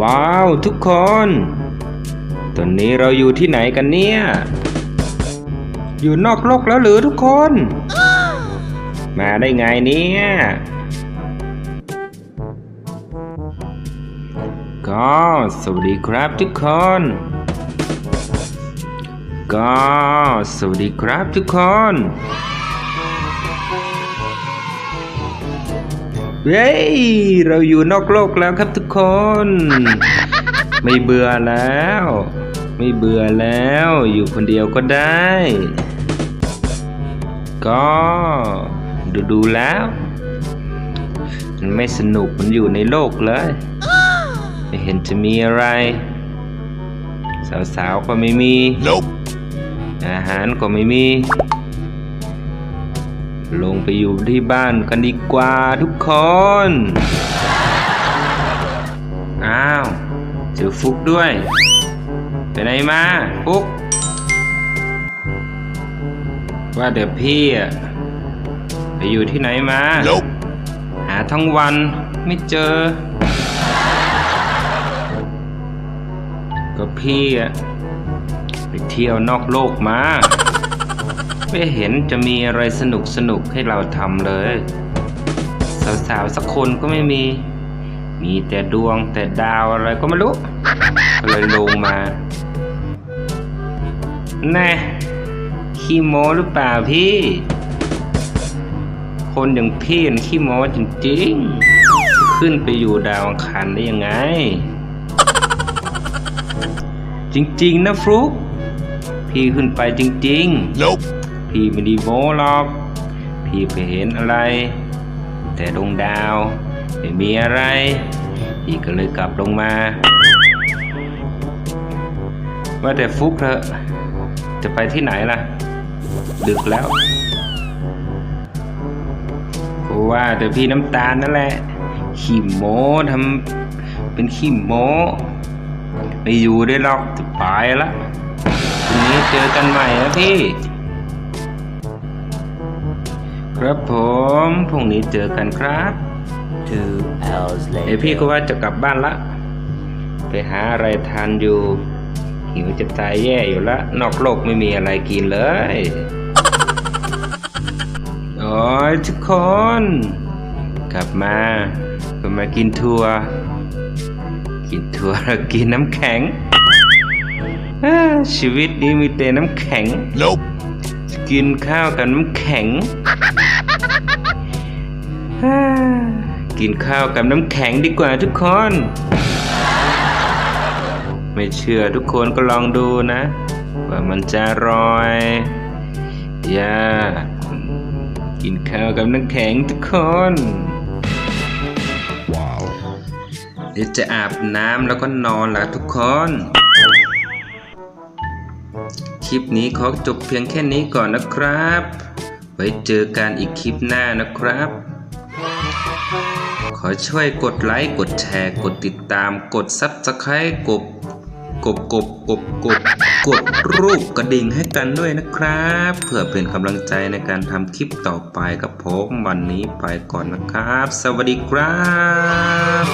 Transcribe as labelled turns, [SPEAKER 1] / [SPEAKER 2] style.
[SPEAKER 1] ว้าวทุกคน ตอนนี้เราอยู่ที่ไหนกันเนี่ย อยู่นอกโลกแล้วหรือทุกคน มาได้ไงเนี่ย ก็สวัสดีครับทุกคน ก็สวัสดีครับทุกคน เย้เราอยู่นอกโลกแล้วครับทุกคน ไม่เบื่อแล้ว ไม่เบื่อแล้ว อยู่คนเดียวก็ได้ ก็ดูดูๆแล้ว มันไม่สนุกมันอยู่ในโลกเลย ไม่เห็นจะมีอะไร สาวๆก็ไม่มี
[SPEAKER 2] Nope.
[SPEAKER 1] อาหารก็ไม่มี ลงไปอยู่ที่บ้านกันดีกว่าทุกคน อ้าวเจอฟุกด้วยไปไหนมาฟุก ว่าเดี๋ยวพี่อะไปอยู่ที่ไหนมา
[SPEAKER 2] Nope.
[SPEAKER 1] หาทั้งวันไม่เจอ ก็พี่อะไปเที่ยวนอกโลกมา ไม่เห็นจะมีอะไรสนุกสนุกให้เราทำเลย สาวๆสักคนก็ไม่มี มีแต่ดวงแต่ดาวอะไรก็ไม่รู้ก็เลยลงมาแน่ขี้โม้หรือเปล่าพี่ คนอย่างพี่น่ขี้โม้จริงๆ ขึ้นไปอยู่ดาวอังคารได้ยังไง จริง ๆ นะฟลุกพี่ขึ้นไปจริง
[SPEAKER 2] Nope.
[SPEAKER 1] พี่ไม่ได้โม้หรอก พี่ไปเห็นอะไร แต่ดวงดาวไม่มีอะไร พี่ก็เลยกลับลงมา ว่าแต่ฟุกเถอะ จะไปที่ไหนล่ะ ดึกแล้วก็ว่าแต่พี่น้ำตาลนั่นแหละ ขี้โม้ทำเป็นขี้โม้ไม่อยู่ได้หรอกจะไปละพรุ่งนี้เจอกันใหม่นะพี่ ครับผมพรุ่งนี้เจอกันครับ
[SPEAKER 3] Two hours
[SPEAKER 1] เอ้ย
[SPEAKER 3] later.
[SPEAKER 1] พี่ก็ว่าจะกลับบ้านละ ไปหาอะไรทานอยู่ หิวจะตายแย่อยู่ละนอกโลกไม่มีอะไรกินเลยโอ้ยทุกคน กลับมาก็มากินทัวร์กินทัวร์แล้วกินน้ำแข็งอ้าชีวิตนี้มีแต่น้ำแข็ง
[SPEAKER 2] Nope.
[SPEAKER 1] กินข้าวกับน้ำแข็งฮ่า กินข้าวกับน้ำแข็งดีกว่าทุกคน ไม่เชื่อทุกคนก็ลองดูนะ ว่ามันจะอร่อยอย่ากินข้าวกับน้ำแข็งทุกคน
[SPEAKER 2] Wow.
[SPEAKER 1] เดี๋ยวจะอาบน้ำแล้วก็นอนละทุกคน คลิปนี้ขอจบเพียงแค่นี้ก่อนนะครับ ไว้เจอกันอีกคลิปหน้านะครับ ขอช่วยกดไลค์ กดแชร์ กดติดตาม กดซับสไครต์กบกบกบกบกบกดรูปกระดิ่งให้กันด้วยนะครับ เพื่อเป็นกำลังใจในการทำคลิปต่อไปกับผมวันนี้ไปก่อนนะครับ สวัสดีครับ